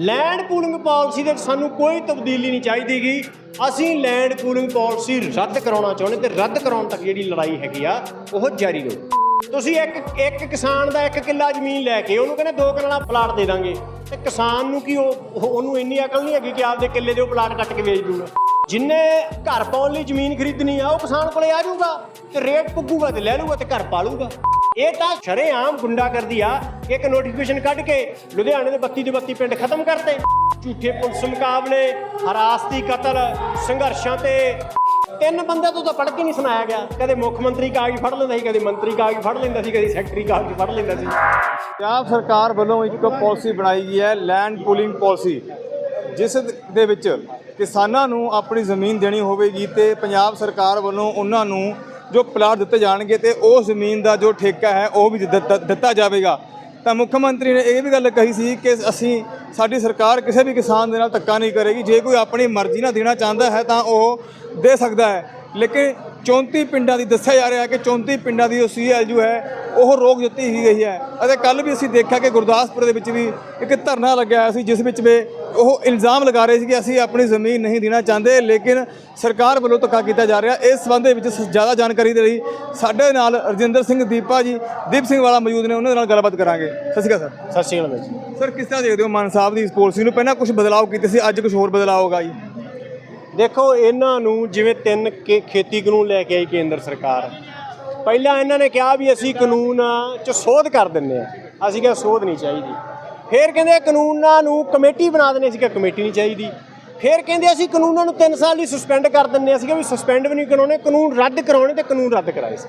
Land pooling policy ਦੇ ਵਿੱਚ ਸਾਨੂੰ ਕੋਈ ਤਬਦੀਲੀ ਨਹੀਂ ਚਾਹੀਦੀਗੀ। ਅਸੀਂ ਲੈਂਡ ਪੂਲਿੰਗ ਪਾਲਿਸੀ ਰੱਦ ਕਰਾਉਣਾ ਚਾਹੁੰਦੇ ਤੇ ਰੱਦ ਕਰਾਉਣ ਤੱਕ ਜਿਹੜੀ ਲੜਾਈ ਹੈਗੀ ਆ, ਉਹ ਜਾਰੀ ਰਹੂ। ਤੁਸੀਂ ਇੱਕ ਇੱਕ ਕਿਸਾਨ ਦਾ ਇੱਕ ਕਿੱਲਾ ਜ਼ਮੀਨ ਲੈ ਕੇ ਉਹਨੂੰ ਕਹਿੰਦੇ ਦੋ ਕਿੱਲਾ ਪਲਾਟ ਦੇ ਦਾਂਗੇ। ਤੇ ਕਿਸਾਨ ਨੂੰ ਕੀ ਉਹ, ਉਹ- ਉਹਨੂੰ ਇੰਨੀ ਅਕਲ ਨਹੀਂ ਹੈਗੀ ਕਿ ਆਪਦੇ ਕਿੱਲੇ ਦੇ ਉਹ ਪਲਾਟ ਕੱਟ ਕੇ ਵੇਚ ਦੂਗਾ। ਜਿੰਨੇ ਘਰ ਪਾਉਣ ਲਈ ਜ਼ਮੀਨ ਖਰੀਦਣੀ ਆ, ਉਹ ਕਿਸਾਨ ਕੋਲੇ ਆ ਜਾਊਗਾ ਤੇ ਰੇਟ ਪੁੱਗੂਗਾ ਤੇ ਲੈ ਲੂਗਾ ਤੇ ਘਰ ਪਾ ਲੂਗਾ ਇਹ ਤਾਂ ਸ਼ਰੇਆਮ ਗੁੰਡਾਗਰਦੀ ਆ ਇੱਕ ਨੋਟੀਫਿਕੇਸ਼ਨ ਕੱਢ ਕੇ ਲੁਧਿਆਣੇ ਦੇ 32 ਦੇ 32 ਪਿੰਡ ਖਤਮ ਕਰਤੇ। ਝੂਠੇ ਪੁਲਿਸ ਮੁਕਾਬਲੇ, ਹਰਾਸਤੀ ਕਤਲ, ਸੰਘਰਸ਼ਾਂ ਤੇ ਤਿੰਨ ਬੰਦੇ ਤੋਂ ਤਾਂ ਪੜ੍ਹ ਕੇ ਨਹੀਂ ਸੁਣਾਇਆ ਗਿਆ। ਕਦੇ ਮੁੱਖ ਮੰਤਰੀ ਕਾਗਜ਼ ਫੜ ਲੈਂਦਾ ਸੀ, ਕਦੇ ਮੰਤਰੀ ਕਾਗਜ਼ ਫੜ ਲੈਂਦਾ ਸੀ, ਕਦੇ ਸੈਕਟਰੀ ਕਾਗਜ਼ ਫੜ ਲੈਂਦਾ ਸੀ। ਪੰਜਾਬ ਸਰਕਾਰ ਵੱਲੋਂ ਇੱਕ ਪਾਲਿਸੀ ਬਣਾਈ ਗਈ ਹੈ ਲੈਂਡ ਪੂਲਿੰਗ ਪਾਲਿਸੀ, ਜਿਸ ਦੇ ਵਿੱਚ ਕਿਸਾਨਾਂ ਨੂੰ ਆਪਣੀ ਜ਼ਮੀਨ ਦੇਣੀ ਹੋਵੇਗੀ ਤੇ ਪੰਜਾਬ ਸਰਕਾਰ ਵੱਲੋਂ ਉਹਨਾਂ ਨੂੰ ਜੋ ਪਲਾਟ ਦਿੱਤੇ ਜਾਣਗੇ ਤੇ ਉਸ ਜ਼ਮੀਨ ਦਾ ਜੋ ਠੇਕਾ ਹੈ, ਉਹ ਵੀ ਦਿੱਤਾ ਦਿੱਤਾ ਜਾਵੇਗਾ। ਤਾਂ ਮੁੱਖ ਮੰਤਰੀ ਨੇ ਇਹ ਵੀ ਗੱਲ ਕਹੀ ਸੀ ਕਿ ਅਸੀਂ, ਸਾਡੀ ਸਰਕਾਰ ਕਿਸੇ ਵੀ ਕਿਸਾਨ ਦੇ ਨਾਲ ਧੱਕਾ ਨਹੀਂ ਕਰੇਗੀ। ਜੇ ਕੋਈ ਆਪਣੀ ਮਰਜ਼ੀ ਨਾਲ ਦੇਣਾ ਚਾਹੁੰਦਾ ਹੈ, ਤਾਂ ਉਹ ਦੇ ਸਕਦਾ ਹੈ। ਲੇਕਿਨ 34 ਪਿੰਡਾਂ ਦੀ ਦੱਸਿਆ ਜਾ ਰਿਹਾ ਹੈ ਕਿ 34 ਪਿੰਡਾਂ ਦੀ ਜੋ ਸੀਐਲਯੂ ਹੈ, ਉਹ ਰੋਕ ਦਿੱਤੀ ਹੀ ਗਈ ਹੈ। ਅਤੇ ਕੱਲ ਵੀ ਅਸੀਂ ਦੇਖਿਆ ਕਿ ਗੁਰਦਾਸਪੁਰ ਦੇ ਵਿੱਚ ਵੀ ਇੱਕ ਧਰਨਾ ਲੱਗਿਆ ਹੋਇਆ ਸੀ, ਜਿਸ ਵਿੱਚ ਵੀ ਉਹ ਇਲਜ਼ਾਮ ਲਗਾ ਰਹੇ ਸੀ ਕਿ ਅਸੀਂ ਆਪਣੀ ਜ਼ਮੀਨ ਨਹੀਂ ਦੇਣਾ ਚਾਹੁੰਦੇ ਲੇਕਿਨ ਸਰਕਾਰ ਵੱਲੋਂ ਧੱਕਾ ਕੀਤਾ ਜਾ ਰਿਹਾ। ਇਸ ਸੰਬੰਧ ਦੇ ਵਿੱਚ ਜ਼ਿਆਦਾ ਜਾਣਕਾਰੀ ਦੇ ਲਈ ਸਾਡੇ ਨਾਲ ਰਜਿੰਦਰ ਸਿੰਘ ਦੀਪਾ ਜੀ ਦੀਪ ਸਿੰਘ ਵਾਲਾ ਮੌਜੂਦ ਨੇ ਉਹਨਾਂ ਨਾਲ ਗੱਲਬਾਤ ਕਰਾਂਗੇ। ਸਤਿ ਸ਼੍ਰੀ ਅਕਾਲ ਸਰ। ਸਤਿ ਸ਼੍ਰੀ ਅਕਾਲ ਜੀ। ਸਰ ਕਿਸ ਤਰ੍ਹਾਂ ਦੇਖਦੇ ਹੋ ਮਾਨ ਸਾਹਿਬ ਦੀ ਇਸ ਪਾਲਿਸੀ ਨੂੰ? ਪਹਿਲਾਂ ਕੁਝ ਬਦਲਾਅ ਕੀਤੇ ਸੀ ਅੱਜ ਕੁਝ ਹੋਰ ਬਦਲਾਅ ਹੋਗਾ ਜੀ। ਦੇਖੋ ਇਹਨਾਂ ਨੂੰ ਜਿਵੇਂ ਤਿੰਨ ਕੇ- ਖੇਤੀ ਕਾਨੂੰਨ ਲੈ ਕੇ ਆਈ ਕੇਂਦਰ ਸਰਕਾਰ। ਪਹਿਲਾਂ ਇਹਨਾਂ ਨੇ ਕਿਹਾ ਵੀ ਅਸੀਂ ਕਾਨੂੰਨ 'ਚ ਸੋਧ ਕਰ ਦਿੰਨੇ ਆ ਅਸੀਂ ਕਿਹਾ ਸੋਧ ਨਹੀਂ ਚਾਹੀਦੀ। ਫਿਰ ਕਹਿੰਦੇ ਕਾਨੂੰਨਾਂ ਨੂੰ ਕਮੇਟੀ ਬਣਾ ਦਿੰਨੇ ਅਸੀਂ ਕਿਹਾ ਕਮੇਟੀ ਨਹੀਂ ਚਾਹੀਦੀ। ਫਿਰ ਕਹਿੰਦੇ ਅਸੀਂ ਕਾਨੂੰਨਾਂ ਨੂੰ 3 ਸਾਲ ਲਈ ਸਸਪੈਂਡ ਕਰ ਦਿੰਨੇ ਅਸੀਂ ਕਿਹਾ ਵੀ ਸਸਪੈਂਡ ਵੀ ਨਹੀਂ ਕਰਾਉਣੇ ਕਾਨੂੰਨ ਰੱਦ ਕਰਾਉਣੇ ਤੇ ਕਾਨੂੰਨ ਰੱਦ ਕਰਾਏ ਸੀ।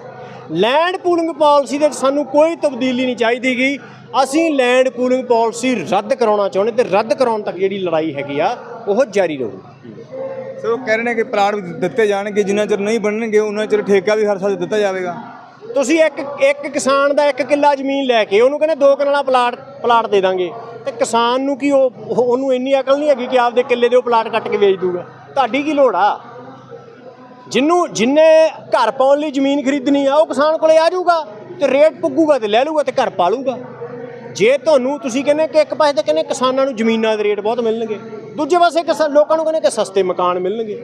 ਲੈਂਡ ਪੂਲਿੰਗ ਪਾਲਿਸੀ ਦੇ ਵਿੱਚ ਸਾਨੂੰ ਕੋਈ ਤਬਦੀਲੀ ਨਹੀਂ ਚਾਹੀਦੀਗੀ। ਅਸੀਂ ਲੈਂਡ ਪੂਲਿੰਗ ਪਾਲਿਸੀ ਰੱਦ ਕਰਾਉਣਾ ਚਾਹੁੰਦੇ ਤੇ ਰੱਦ ਕਰਾਉਣ ਤੱਕ ਜਿਹੜੀ ਲੜਾਈ ਹੈਗੀ ਆ ਉਹ ਜਾਰੀ ਰਹੂ ਸਰ ਉਹ ਕਹਿ ਰਹੇ ਨੇ ਕਿ ਪਲਾਟ ਵੀ ਦਿੱਤੇ ਜਾਣਗੇ ਜਿੰਨਾ ਚਿਰ ਨਹੀਂ ਬਣਨਗੇ ਉਹਨਾਂ ਚਿਰ ਠੇਕਾ ਵੀ ਹਰ ਸਾਲ ਦਿੱਤਾ ਜਾਵੇਗਾ। ਤੁਸੀਂ ਇੱਕ ਇੱਕ ਕਿਸਾਨ ਦਾ ਇੱਕ ਕਿੱਲਾ ਜ਼ਮੀਨ ਲੈ ਕੇ ਉਹਨੂੰ ਕਹਿੰਦੇ ਦੋ ਕਿੱਲਾ ਪਲਾਟ ਪਲਾਟ ਦੇ ਦਾਂਗੇ। ਤੇ ਕਿਸਾਨ ਨੂੰ ਕੀ ਉਹ ਉਹਨੂੰ ਇੰਨੀ ਅਕਲ ਨਹੀਂ ਹੈਗੀ ਕਿ ਆਪਦੇ ਕਿੱਲੇ ਦੇ ਉਹ ਪਲਾਟ ਕੱਟ ਕੇ ਵੇਚ ਦੂਗਾ। ਤੁਹਾਡੀ ਕੀ ਲੋੜ ਆ? ਜਿੰਨੂੰ ਜਿੰਨੇ ਘਰ ਪਾਉਣ ਲਈ ਜ਼ਮੀਨ ਖਰੀਦਣੀ ਆ, ਉਹ ਕਿਸਾਨ ਕੋਲੇ ਆ ਜਾਊਗਾ ਤੇ ਰੇਟ ਪੁੱਗੂਗਾ ਤੇ ਲੈ ਲੂਗਾ ਤੇ ਘਰ ਪਾ ਲੂਗਾ ਜੇ ਤੁਹਾਨੂੰ ਤੁਸੀਂ ਕਹਿੰਦੇ ਕਿ ਇੱਕ ਪਾਸੇ ਤੇ ਕਹਿੰਦੇ ਕਿਸਾਨਾਂ ਨੂੰ ਜ਼ਮੀਨਾਂ ਦੇ ਰੇਟ ਬਹੁਤ ਮਿਲਣਗੇ, ਦੂਜੇ ਪਾਸੇ ਕਿਸਾਨ ਲੋਕਾਂ ਨੂੰ ਕਹਿੰਦੇ ਕਿ ਸਸਤੇ ਮਕਾਨ ਮਿਲਣਗੇ।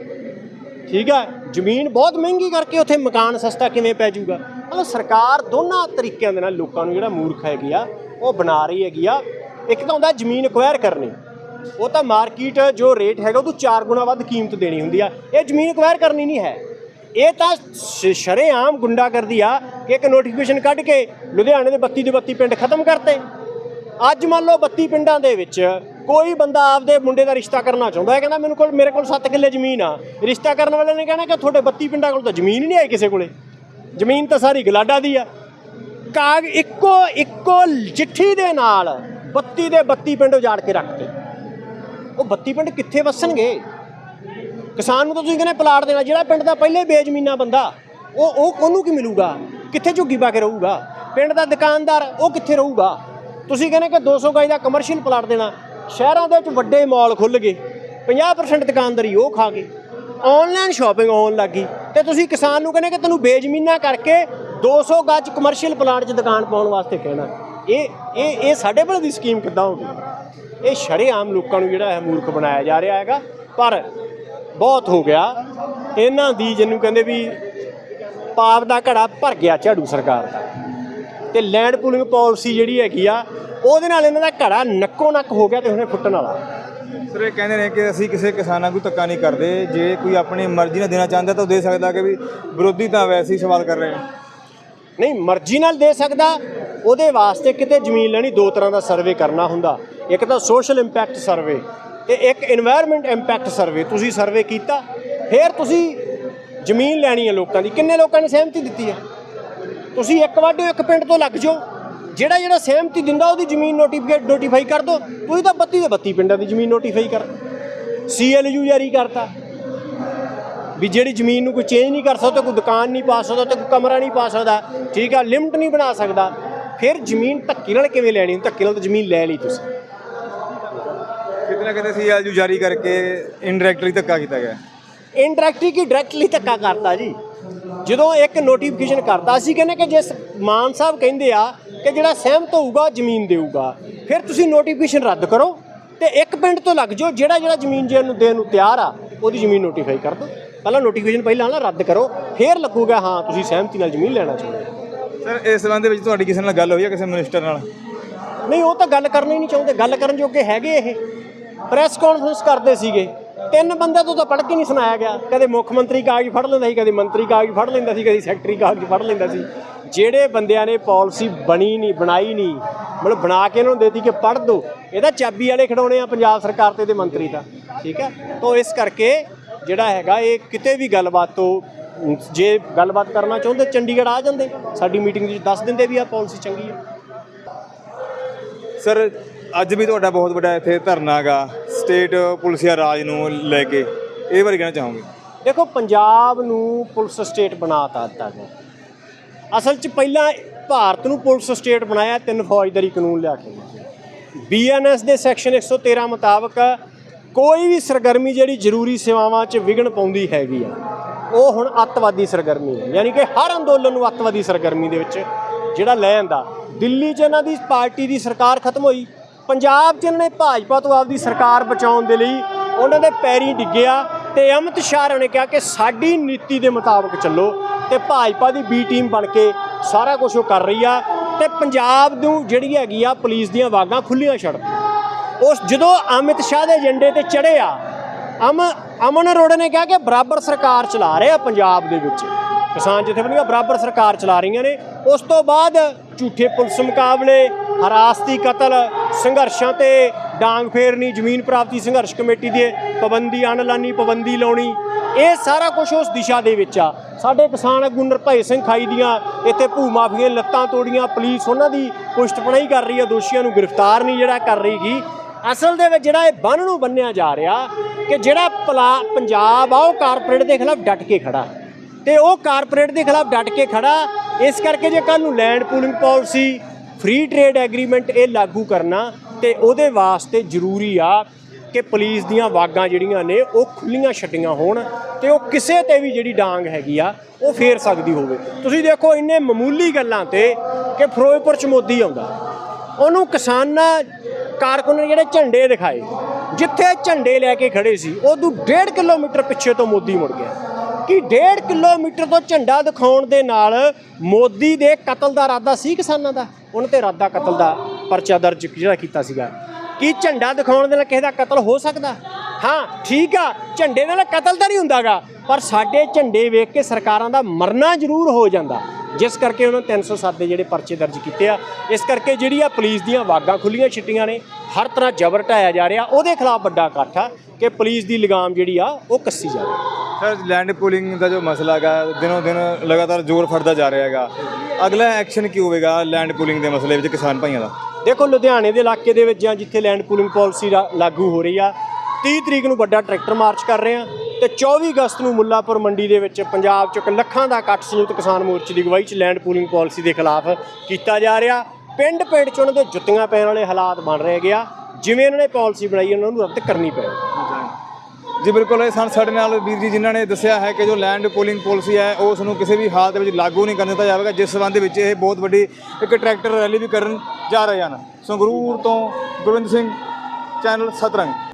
ਠੀਕ ਹੈ ਜ਼ਮੀਨ ਬਹੁਤ ਮਹਿੰਗੀ ਕਰਕੇ ਉੱਥੇ ਮਕਾਨ ਸਸਤਾ ਕਿਵੇਂ ਪੈ ਜਾਊਗਾ? ਮਤਲਬ ਸਰਕਾਰ ਦੋਨਾਂ ਤਰੀਕਿਆਂ ਦੇ ਨਾਲ ਲੋਕਾਂ ਨੂੰ ਜਿਹੜਾ ਮੂਰਖ ਹੈਗੀ ਆ ਉਹ ਬਣਾ ਰਹੀ ਹੈਗੀ ਆ। ਇੱਕ ਤਾਂ ਹੁੰਦਾ ਜ਼ਮੀਨ ਐਕਵਾਇਰ ਕਰਨੀ। ਉਹ ਤਾਂ ਮਾਰਕੀਟ ਜੋ ਰੇਟ ਹੈਗਾ ਉਹ ਤੋਂ 4 ਗੁਣਾ ਵੱਧ ਕੀਮਤ ਦੇਣੀ ਹੁੰਦੀ ਆ। ਇਹ ਜ਼ਮੀਨ ਐਕਵਾਇਰ ਕਰਨੀ ਨਹੀਂ ਹੈ। ਇਹ ਤਾਂ ਸ਼ਰੇਆਮ ਗੁੰਡਾਗਰਦੀ ਆ ਕਿ ਇੱਕ ਨੋਟੀਫਿਕੇਸ਼ਨ ਕੱਢ ਕੇ ਲੁਧਿਆਣੇ ਦੇ 32 ਦੇ 32 ਪਿੰਡ ਖਤਮ ਕਰਤੇ। ਅੱਜ ਮੰਨ ਲਓ 32 ਪਿੰਡਾਂ ਦੇ ਵਿੱਚ ਕੋਈ ਬੰਦਾ ਆਪਦੇ ਮੁੰਡੇ ਦਾ ਰਿਸ਼ਤਾ ਕਰਨਾ ਚਾਹੁੰਦਾ ਹੈ, ਕਹਿੰਦਾ ਮੈਨੂੰ ਕੋਲ, ਮੇਰੇ ਕੋਲ 7 ਕਿੱਲੇ ਜ਼ਮੀਨ ਆ। ਰਿਸ਼ਤਾ ਕਰਨ ਵਾਲੇ ਨੇ ਕਹਿਣਾ ਕਿ ਤੁਹਾਡੇ 32 ਪਿੰਡਾਂ ਕੋਲ ਤਾਂ ਜ਼ਮੀਨ ਹੀ ਨਹੀਂ ਆਈ ਕਿਸੇ ਕੋਲੇ। ਜ਼ਮੀਨ ਤਾਂ ਸਾਰੀ ਗਲਾਡਾ ਦੀ ਆ। ਕਾਗ ਇੱਕੋ ਇੱਕੋ ਚਿੱਠੀ ਦੇ ਨਾਲ 32 ਦੇ 32 ਪਿੰਡ ਉਜਾੜ ਕੇ ਰੱਖਤੇ। ਉਹ 32 ਪਿੰਡ ਕਿੱਥੇ ਵਸਣਗੇ? ਕਿਸਾਨ ਨੂੰ ਤਾਂ ਤੁਸੀਂ ਕਹਿੰਦੇ ਪਲਾਟ ਦੇਣਾ, ਜਿਹੜਾ ਪਿੰਡ ਦਾ ਪਹਿਲੇ ਬੇਜ਼ਮੀਨਾ ਬੰਦਾ, ਉਹ ਉਹ ਉਹਨੂੰ ਕੀ ਮਿਲੂਗਾ? ਕਿੱਥੇ ਝੁੱਗੀ ਪਾ ਕੇ ਰਹੂਗਾ? ਪਿੰਡ ਦਾ ਦੁਕਾਨਦਾਰ ਉਹ ਕਿੱਥੇ ਰਹੂਗਾ? ਤੁਸੀਂ ਕਹਿੰਦੇ ਕਿ 200 ਗਜ ਦਾ ਕਮਰਸ਼ੀਅਲ ਪਲਾਟ ਦੇਣਾ, ਸ਼ਹਿਰਾਂ ਦੇ ਵਿੱਚ ਵੱਡੇ ਮਾਲ ਖੁੱਲ ਗਏ 50% ਦੁਕਾਨਦਾਰੀ ਉਹ ਖਾ ਗਏ। ਆਨਲਾਈਨ ਸ਼ਾਪਿੰਗ ਹੋਣ ਲੱਗੀ ਤੇ ਤੁਸੀਂ ਕਿਸਾਨ ਨੂੰ ਕਹਿੰਦੇ ਕਿ ਤੈਨੂੰ ਬੇਜ਼ਮੀਨਾ ਕਰਕੇ 200 ਗਜ ਕਮਰਸ਼ੀਅਲ ਪਲਾਟ 'ਚ ਦੁਕਾਨ ਪਾਉਣ ਵਾਸਤੇ ਕਹਿਣਾ। ਇਹ ਇਹ ਇਹ ਸਾਡੇ ਕੋਲ ਦੀ ਸਕੀਮ ਕਿੱਦਾਂ ਹੋ ਗਈ? ਇਹ ਸ਼ਰੇਆਮ ਲੋਕਾਂ ਨੂੰ ਜਿਹੜਾ ਹੈ ਮੂਰਖ ਬਣਾਇਆ ਜਾ ਰਿਹਾ ਹੈਗਾ। ਪਰ ਬਹੁਤ ਹੋ ਗਿਆ। ਇਹਨਾਂ ਦੀ ਜਿਹਨੂੰ ਕਹਿੰਦੇ ਵੀ ਪਾਪ ਦਾ ਘੜਾ ਭਰ ਗਿਆ ਝਾੜੂ ਸਰਕਾਰ ਦਾ। ਤੇ ਲੈਂਡ ਪੂਲਿੰਗ ਪਾਲਿਸੀ ਜਿਹੜੀ ਹੈਗੀ ਆ, ਉਹਦੇ ਨਾਲ ਇਹਨਾਂ ਦਾ ਘੜਾ ਨੱਕੋ ਨੱਕ ਹੋ ਗਿਆ ਤੇ ਹੁਣੇ ਫੁੱਟਣ ਵਾਲਾ। ਸਰ, ਇਹ ਕਹਿੰਦੇ ਨੇ ਕਿ ਅਸੀਂ ਕਿਸੇ ਕਿਸਾਨਾਂ ਨੂੰ ਧੱਕਾ ਨਹੀਂ ਕਰਦੇ। ਜੇ ਕੋਈ ਆਪਣੀ ਮਰਜ਼ੀ ਨਾਲ ਦੇਣਾ ਚਾਹੁੰਦਾ ਤਾਂ ਉਹ ਦੇ ਸਕਦਾ ਕਿ ਵੀ ਵਿਰੋਧੀ ਤਾਂ ਵੈਸੇ ਹੀ ਸਵਾਲ ਕਰ ਰਹੇ ਨੇ। ਨਹੀਂ, ਮਰਜ਼ੀ ਨਾਲ ਦੇ ਸਕਦਾ। ਉਹਦੇ ਵਾਸਤੇ ਕਿਤੇ ਜ਼ਮੀਨ ਲੈਣੀ, ਦੋ ਤਰ੍ਹਾਂ ਦਾ ਸਰਵੇ ਕਰਨਾ ਹੁੰਦਾ। ਇੱਕ ਤਾਂ ਸੋਸ਼ਲ ਇੰਪੈਕਟ ਸਰਵੇ ਤੇ ਇੱਕ এনवायरमेंट ਇੰਪੈਕਟ ਸਰਵੇ ਤੁਸੀਂ ਸਰਵੇ ਕੀਤਾ, ਫਿਰ ਤੁਸੀਂ ਜ਼ਮੀਨ ਲੈਣੀ ਹੈ ਲੋਕਾਂ ਦੀ। ਕਿੰਨੇ ਲੋਕਾਂ ਨੇ ਸਹਿਮਤੀ ਦਿੱਤੀ ਹੈ? ਤੁਸੀਂ ਇੱਕ ਵਾਢੋ ਇੱਕ ਪਿੰਡ ਤੋਂ ਲੱਗ ਜਾਓ। ਜਿਹੜਾ ਜਿਹੜਾ ਸਹਿਮਤੀ ਦਿੰਦਾ, ਉਹਦੀ ਜ਼ਮੀਨ ਨੋਟੀਫਿਕੇਟ ਨੋਟੀਫਾਈ ਕਰ ਦਿਓ ਤੁਸੀਂ ਤਾਂ 32 ਦੇ 32 ਪਿੰਡਾਂ ਦੀ ਜ਼ਮੀਨ ਨੋਟੀਫਾਈ ਕਰ। ਸੀਐਲਯੂ ਜਾਰੀ ਕਰਤਾ। ਵੀ ਜਿਹੜੀ ਜ਼ਮੀਨ ਨੂੰ ਕੋਈ ਚੇਂਜ ਨਹੀਂ ਕਰ ਸਕਦਾ ਕੋਈ ਦੁਕਾਨ ਨਹੀਂ ਪਾ ਸਕਦਾ ਤੇ ਕੋਈ ਕਮਰਾ ਨਹੀਂ ਪਾ ਸਕਦਾ ਠੀਕ ਆ ਲਿਮਟ ਨਹੀਂ ਬਣਾ ਸਕਦਾ। ਫਿਰ ਜ਼ਮੀਨ ਧੱਕੇ ਨਾਲ ਕਿਵੇਂ ਲੈਣੀ? ਧੱਕੇ ਨਾਲ ਤਾਂ ਜ਼ਮੀਨ ਲੈ ਲਈ ਤੁਸੀਂ। ਕਿਤੇ ਨਾ ਕਿਤੇ ਸੀਐਲਯੂ ਜਾਰੀ ਕਰਕੇ ਇਨਡਾਇਰੈਕਟਲੀ ਧੱਕਾ ਕੀਤਾ ਗਿਆ। ਇਨਡਾਇਰੈਕਟਲੀ ਕੀ ਡਾਇਰੈਕਟਲੀ ਧੱਕਾ ਕਰਤਾ ਜੀ। ਜਦੋਂ ਇੱਕ ਨੋਟੀਫਿਕੇਸ਼ਨ ਕਰਤਾ ਅਸੀਂ ਕਹਿੰਦੇ ਕਿ ਜੇ ਸ- ਮਾਨ ਸਾਹਿਬ ਕਹਿੰਦੇ ਆ ਕਿ ਜਿਹੜਾ ਸਹਿਮਤ ਹੋਊਗਾ ਜ਼ਮੀਨ ਦੇਊਗਾ। ਫਿਰ ਤੁਸੀਂ ਨੋਟੀਫਿਕੇਸ਼ਨ ਰੱਦ ਕਰੋ ਤੇ ਇੱਕ ਪਿੰਡ ਤੋਂ ਲੱਗ ਜਾਓ ਜਿਹੜਾ ਜਿਹੜਾ ਜ਼ਮੀਨ ਜੇ ਨੂੰ ਦੇਣ ਨੂੰ ਤਿਆਰ ਆ ਉਹਦੀ ਜ਼ਮੀਨ ਨੋਟੀਫਾਈ ਕਰ ਦਿਓ। ਪਹਿਲਾਂ ਨੋਟੀਫਿਕੇਸ਼ਨ ਪਹਿਲਾਂ ਨਾ ਰੱਦ ਕਰੋ ਫਿਰ ਲੱਗੂਗਾ ਹਾਂ ਤੁਸੀਂ ਸਹਿਮਤੀ ਨਾਲ ਜ਼ਮੀਨ ਲੈਣਾ ਚਾਹੁੰਦੇ ਹੋ। ਸਰ ਇਸ ਸੰਬੰਧ ਦੇ ਵਿੱਚ ਤੁਹਾਡੀ ਕਿਸੇ ਨਾਲ ਗੱਲ ਹੋਈ ਹੈ ਕਿਸੇ ਮਿਨਿਸਟਰ ਨਾਲ? ਨਹੀਂ ਉਹ ਤਾਂ ਗੱਲ ਕਰਨੀ ਨਹੀਂ ਚਾਹੁੰਦੇ। ਗੱਲ ਕਰਨ ਜੋਗੇ ਹੈਗੇ ਇਹ। ਪ੍ਰੈਸ ਕਾਨਫਰੰਸ ਕਰਦੇ ਸੀਗੇ। ਤਿੰਨ ਬੰਦੇ ਤੋਂ ਤਾਂ ਪੜ੍ਹ ਕੇ ਨਹੀਂ ਸੁਣਾਇਆ ਗਿਆ। ਕਦੇ ਮੁੱਖ ਮੰਤਰੀ ਕਾਗਜ਼ ਫੜ ਲੈਂਦਾ ਸੀ ਕਦੇ ਮੰਤਰੀ ਕਾਗਜ਼ ਫੜ ਲੈਂਦਾ ਸੀ ਕਦੇ ਸੈਕਟਰੀ ਕਾਗਜ਼ ਫੜ ਲੈਂਦਾ ਸੀ। ਜਿਹੜੇ ਬੰਦਿਆਂ ਨੇ ਪਾਲਿਸੀ ਬਣੀ ਨਹੀਂ ਬਣਾਈ ਨਹੀਂ ਮਤਲਬ ਬਣਾ ਕੇ ਇਹਨਾਂ ਨੂੰ ਦੇਤੀ ਕਿ ਪੜ੍ਹ ਦੋ ਇਹਦਾ ਚਾਬੀ ਵਾਲੇ ਖਿਡੌਣੇ ਆ ਪੰਜਾਬ ਸਰਕਾਰ ਤੇ ਤੇ ਮੰਤਰੀ ਤਾਂ ਠੀਕ ਹੈ? ਤਾਂ ਇਸ ਕਰਕੇ ਜਿਹੜਾ ਹੈਗਾ ਇਹ ਕਿਤੇ ਵੀ ਗੱਲਬਾਤ ਤੋਂ ਜੇ ਗੱਲਬਾਤ ਕਰਨਾ ਚਾਹੁੰਦੇ ਚੰਡੀਗੜ੍ਹ ਆ ਜਾਂਦੇ। ਸਾਡੀ ਮੀਟਿੰਗ ਵਿੱਚ ਦੱਸ ਦਿੰਦੇ ਵੀ ਆ ਪਾਲਿਸੀ ਚੰਗੀ ਹੈ ਸਰ ਅੱਜ ਵੀ ਤੁਹਾਡਾ ਬਹੁਤ ਵੱਡਾ ਇੱਥੇ ਧਰਨਾ ਹੈਗਾ ਸਟੇਟ ਪੁਲਿਸਿਆ ਰਾਜ ਨੂੰ ਲੈ ਕੇ। ਇਹ ਬਾਰੇ ਕਹਿਣਾ ਚਾਹੋਗੇ? ਦੇਖੋ ਪੰਜਾਬ ਨੂੰ ਪੁਲਿਸ ਸਟੇਟ ਬਣਾਤਾ ਦਿੱਤਾ ਗਿਆ। ਅਸਲ 'ਚ ਪਹਿਲਾਂ ਭਾਰਤ ਨੂੰ ਪੁਲਿਸ ਸਟੇਟ ਬਣਾਇਆ ਤਿੰਨ ਫੌਜਦਾਰੀ ਕਾਨੂੰਨ ਲਿਆ ਕੇ। ਬੀਐਨਐਸ ਦੇ ਸੈਕਸ਼ਨ 113 ਮੁਤਾਬਕ ਕੋਈ ਵੀ ਸਰਗਰਮੀ ਜਿਹੜੀ ਜ਼ਰੂਰੀ ਸੇਵਾਵਾਂ 'ਚ ਵਿਘਨ ਪਾਉਂਦੀ ਹੈਗੀ ਆ, ਉਹ ਹੁਣ ਅੱਤਵਾਦੀ ਸਰਗਰਮੀ ਹੈ ਯਾਨੀ ਕਿ ਹਰ ਅੰਦੋਲਨ ਨੂੰ ਅੱਤਵਾਦੀ ਸਰਗਰਮੀ ਦੇ ਵਿੱਚ ਜਿਹੜਾ ਲੈ ਆਂਦਾ। ਦਿੱਲੀ 'ਚ ਇਹਨਾਂ ਦੀ ਪਾਰਟੀ ਦੀ ਸਰਕਾਰ ਖਤਮ ਹੋਈ। ਪੰਜਾਬ 'ਚ ਇਹਨਾਂ ਨੇ ਭਾਜਪਾ ਤੋਂ ਆਪਦੀ ਸਰਕਾਰ ਬਚਾਉਣ ਦੇ ਲਈ ਉਹਨਾਂ ਦੇ ਪੈਰੀ ਡਿੱਗਿਆ ਤੇ ਅਮਿਤ ਸ਼ਾਹ ਨੇ ਕਿਹਾ ਕਿ ਸਾਡੀ ਨੀਤੀ ਦੇ ਮੁਤਾਬਕ ਚੱਲੋ ਤੇ ਭਾਜਪਾ ਦੀ ਬੀ ਟੀਮ ਬਣ ਕੇ ਸਾਰਾ ਕੁਝ ਉਹ ਕਰ ਰਹੀ ਆ ਤੇ ਪੰਜਾਬ ਨੂੰ ਜਿਹੜੀ ਹੈਗੀ ਆ ਪੁਲਿਸ ਦੀਆਂ ਵਾਗਾਂ ਖੁੱਲੀਆਂ ਛੱਡ। ਉਸ ਜਦੋਂ ਅਮਿਤ ਸ਼ਾਹ ਦੇ ਏਜੰਡੇ ਤੇ ਚੜੇ ਆ, ਅਮ, ਅਮਨ ਅਰੋੜਾ ਨੇ ਕਿਹਾ ਕਿ ਬਰਾਬਰ ਸਰਕਾਰ ਚਲਾ ਰਹੇ ਆ ਪੰਜਾਬ ਦੇ ਵਿੱਚ। ਕਿਸਾਨ ਜਥੇਬੰਦੀਆਂ ਬਰਾਬਰ ਸਰਕਾਰ ਚਲਾ ਰਹੀਆਂ ਨੇ। ਉਸ ਤੋਂ ਬਾਅਦ ਝੂਠੇ ਪੁਲਿਸ ਮੁਕਾਬਲੇ, ਹਰਾਸਤੀ ਕਤਲ, ਸੰਘਰਸ਼ਾਂ ਤੇ ਡਾਂਗ ਫੇਰਨੀ, ਜ਼ਮੀਨ ਪ੍ਰਾਪਤੀ ਸੰਘਰਸ਼ ਕਮੇਟੀ ਦੀ ਪਾਬੰਦੀ ਅਨਲਾਨੀ ਪਾਬੰਦੀ ਲਾਉਣੀ, ਇਹ ਸਾਰਾ ਕੁਝ ਉਸ ਦਿਸ਼ਾ ਦੇ ਵਿੱਚ ਆ। ਸਾਡੇ ਕਿਸਾਨ ਆਗੂ ਨਿਰਭੈ ਸਿੰਘ ਖਾਈ ਦੀਆਂ ਇੱਥੇ ਭੂ ਮਾਫੀਆਂ ਲੱਤਾਂ ਤੋੜੀਆਂ, ਪੁਲਿਸ ਉਹਨਾਂ ਦੀ ਪੁਸ਼ਤਪਣਾਈ ਕਰ ਰਹੀ ਆ, ਦੋਸ਼ੀਆਂ ਨੂੰ ਗ੍ਰਿਫਤਾਰ ਨਹੀਂ ਜਿਹੜਾ ਕਰ ਰਹੀ ਗੀ। ਅਸਲ ਦੇ ਵਿੱਚ ਜਿਹੜਾ ਇਹ ਬੰਨ ਨੂੰ ਬੰਨਿਆ ਜਾ ਰਿਹਾ ਕਿ ਜਿਹੜਾ ਪਲਾ- ਪੰਜਾਬ ਆ, ਉਹ ਕਾਰਪੋਰੇਟ ਦੇ ਖਿਲਾਫ ਡਟ ਕੇ ਖੜਾ। ਤੇ ਉਹ ਕਾਰਪੋਰੇਟ ਦੇ ਖਿਲਾਫ ਡਟ ਕੇ ਖੜਾ, ਇਸ ਕਰਕੇ ਜੇ ਕੱਲ ਨੂੰ land pooling policy, free trade agreement ਇਹ ਲਾਗੂ ਕਰਨਾ, ਤੇ ਉਹਦੇ ਵਾਸਤੇ ਜ਼ਰੂਰੀ ਆ ਕਿ ਪੁਲਿਸ ਦੀਆਂ ਵਾਗਾਂ ਜਿਹੜੀਆਂ ਨੇ, ਉਹ ਖੁੱਲੀਆਂ ਛੱਡੀਆਂ ਹੋਣ ਤੇ ਉਹ ਕਿਸੇ ਤੇ ਵੀ ਜਿਹੜੀ ਡਾਂਗ ਹੈਗੀ ਆ, ਉਹ ਫੇਰ ਸਕਦੀ ਹੋਵੇ। ਤੁਸੀਂ ਦੇਖੋ ਇੰਨੇ ਮਾਮੂਲੀ ਗੱਲਾਂ ਤੇ ਕਿ ਫਿਰੋਜ਼ਪੁਰ ਚ ਮੋਦੀ ਆਉਂਦਾ। ਉਹਨੂੰ ਕਿਸਾਨਾਂ ਕਾਰਕੁਨ ਨੇ ਜਿਹੜੇ ਝੰਡੇ ਦਿਖਾਏ, ਜਿੱਥੇ ਝੰਡੇ ਲੈ ਕੇ ਖੜੇ ਸੀ ਉਦੋਂ 1.5 ਕਿਲੋਮੀਟਰ ਪਿੱਛੇ ਤੋਂ ਮੋਦੀ ਮੁੜ ਗਿਆ। ਕਿ 1.5 ਕਿਲੋਮੀਟਰ ਤੋਂ ਝੰਡਾ ਦਿਖਾਉਣ ਦੇ ਨਾਲ ਮੋਦੀ ਦੇ ਕਤਲ ਦਾ ਇਰਾਦਾ ਸੀ ਕਿਸਾਨਾਂ ਦਾ? ਉਹਨਾਂ ਤੇ ਇਰਾਦਾ ਕਤਲ ਦਾ ਪਰਚਾ ਦਰਜ ਜਿਹੜਾ ਕੀਤਾ ਸੀਗਾ। ਕਿ ਝੰਡਾ ਦਿਖਾਉਣ ਦੇ ਨਾਲ ਕਿਸੇ ਦਾ ਕਤਲ ਹੋ ਸਕਦਾ? ਹਾਂ, ਠੀਕ ਆ, ਝੰਡੇ ਨਾਲ ਕਤਲ ਤਾਂ ਨਹੀਂ ਹੁੰਦਾਗਾ, ਪਰ ਸਾਡੇ ਝੰਡੇ ਵੇਖ ਕੇ ਸਰਕਾਰਾਂ ਦਾ ਮਰਨਾ ਜ਼ਰੂਰ ਹੋ ਜਾਂਦਾ। ਜਿਸ ਕਰਕੇ ਉਹਨਾਂ 307 ਦੇ ਜਿਹੜੇ ਪਰਚੇ ਦਰਜ ਕੀਤੇ ਆ ਇਸ ਕਰਕੇ ਜਿਹੜੀ ਆ ਪੁਲਿਸ ਦੀਆਂ ਵਾਗਾਂ ਖੁੱਲੀਆਂ ਛਿੱਟੀਆਂ ਨੇ ਹਰ ਤਰ੍ਹਾਂ ਜ਼ਬਰ ਢਾਇਆ ਜਾ ਰਿਹਾ ਉਹਦੇ ਖਿਲਾਫ ਵੱਡਾ ਇਕੱਠ ਆ ਕਿ ਪੁਲਿਸ ਦੀ ਲਗਾਮ ਜਿਹੜੀ ਆ ਉਹ ਕੱਸੀ ਜਾਵੇ। ਸਰ ਲੈਂਡ ਪੂਲਿੰਗ ਦਾ ਜੋ ਮਸਲਾ ਹੈਗਾ ਦਿਨੋਂ ਦਿਨ ਲਗਾਤਾਰ ਜ਼ੋਰ ਫੜਦਾ ਜਾ ਰਿਹਾ ਹੈਗਾ। ਅਗਲਾ ਐਕਸ਼ਨ ਕੀ ਹੋਵੇਗਾ ਲੈਂਡ ਪੂਲਿੰਗ ਦੇ ਮਸਲੇ ਵਿੱਚ ਕਿਸਾਨ ਭਾਈਆਂ ਦਾ? ਦੇਖੋ ਲੁਧਿਆਣੇ ਦੇ ਇਲਾਕੇ ਦੇ ਵਿੱਚ ਜਾਂ ਜਿੱਥੇ ਲੈਂਡ ਪੂਲਿੰਗ ਪਾਲਿਸੀ ਲਾਗੂ ਹੋ ਰਹੀ ਆ 30 ਤਰੀਕ ਨੂੰ ਵੱਡਾ ਟਰੈਕਟਰ ਮਾਰਚ ਕਰ ਰਹੇ ਆ। ਤੇ 24 ਅਗਸਤ ਨੂੰ ਮੁੱਲਾਪੁਰ ਮੰਡੀ ਦੇ ਵਿੱਚ ਪੰਜਾਬ 'ਚ ਇੱਕ ਲੱਖਾਂ ਦਾ ਇਕੱਠ ਸੰਯੁਕਤ ਕਿਸਾਨ ਮੋਰਚੇ ਦੀ ਅਗਵਾਈ 'ਚ ਲੈਂਡ ਪੂਲਿੰਗ ਪਾਲਿਸੀ ਦੇ ਖਿਲਾਫ ਕੀਤਾ ਜਾ ਰਿਹਾ। ਪਿੰਡ ਪਿੰਡ 'ਚ ਉਹਨਾਂ ਦੇ ਜੁੱਤੀਆਂ ਪੈਣ ਵਾਲੇ ਹਾਲਾਤ ਬਣ ਰਹੇ ਗਿਆ। ਜਿਵੇਂ ਉਹਨਾਂ ਨੇ ਪਾਲਿਸੀ ਬਣਾਈ, ਉਹਨਾਂ ਨੂੰ ਰੱਦ ਕਰਨੀ ਪਏਗੀ ਜੀ ਬਿਲਕੁਲ, ਇਹ ਸਨ ਸਾਡੇ ਨਾਲ ਵੀਰ ਜੀ ਜਿਨ੍ਹਾਂ ਨੇ ਦੱਸਿਆ ਹੈ ਕਿ ਜੋ ਲੈਂਡ ਪੂਲਿੰਗ ਪਾਲਿਸੀ ਹੈ ਉਸ ਨੂੰ ਕਿਸੇ ਵੀ ਹਾਲਤ ਵਿੱਚ ਲਾਗੂ ਨਹੀਂ ਕਰਨ ਦਿੱਤਾ ਜਾਵੇਗਾ, ਜਿਸ ਸਬੰਧ ਵਿੱਚ ਇਹ ਬਹੁਤ ਵੱਡੀ ਇੱਕ ਟਰੈਕਟਰ ਰੈਲੀ ਵੀ ਕਰਨ ਜਾ ਰਹੇ ਹਨ। ਸੰਗਰੂਰ ਤੋਂ ਗੁਰਵਿੰਦ ਸਿੰਘ ਚੈਨਲ ਸਤਰੰਗ।